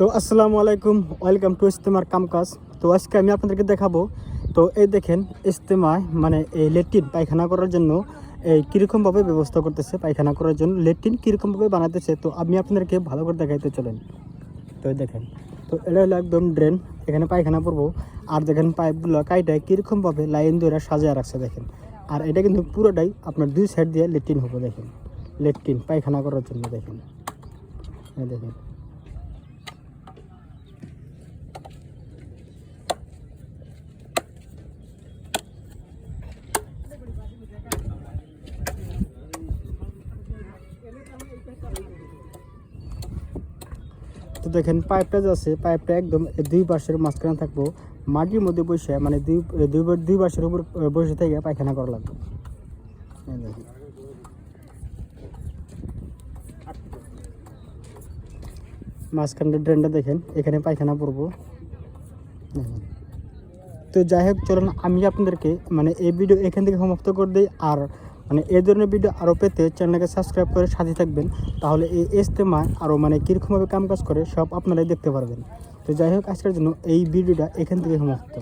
তো আসসালামু আলাইকুম, ওয়েলকাম টু ইস্তেমার কামকাজ। তো আজকে আমি আপনাদেরকে দেখাবো, তো এই দেখেন ইস্তেমায় মানে এই লেট্রিন পায়খানা করার জন্য এই কীরকমভাবে ব্যবস্থা করতেছে, পায়খানা করার জন্য লেট্রিন কীরকমভাবে বানাতেছে। তো আমি আপনাদেরকে ভালো করে দেখাইতে চলেন। তো দেখেন, তো এটা হলো একদম ড্রেন, এখানে পায়খানা পড়ব আর দেখেন পাইপগুলো কাইটায় কীরকমভাবে লাইন ধরে সাজিয়ে রাখছে, দেখেন। আর এটা কিন্তু পুরোটাই আপনার দুই সাইড দিয়ে লেট্রিন হবে, দেখেন। লেট্রিন পায়খানা করার জন্য, দেখেন। দেখেন। তো দেখেন পাইপটা যে আছে, পাইপটা একদম দুই পাশের মাঝখানে থাকব। মাটির মধ্যে বসে মানে দুই দুই পাশের উপর বসে থেকে পায়খানা করা লাগবে। মাঝখানটা ড্রেনটা দেখেন, এখানে পায়খানা পড়ব তো যাই হোক, চলুন, আমি আপনাদেরকে মানে এই ভিডিও এখান থেকে সমাপ্ত করে দিই, আর মানে এই ধরনের ভিডিও আরও পেতে চ্যানেলকে সাবস্ক্রাইব করে সাথে থাকবেন, তাহলে এই ইস্তেমা আরও মানে কীরকমভাবে কাম কাজ করে সব আপনারাই দেখতে পারবেন। তো যাই হোক, আজকের জন্য এই ভিডিওটা এখান থেকে সমাপ্ত।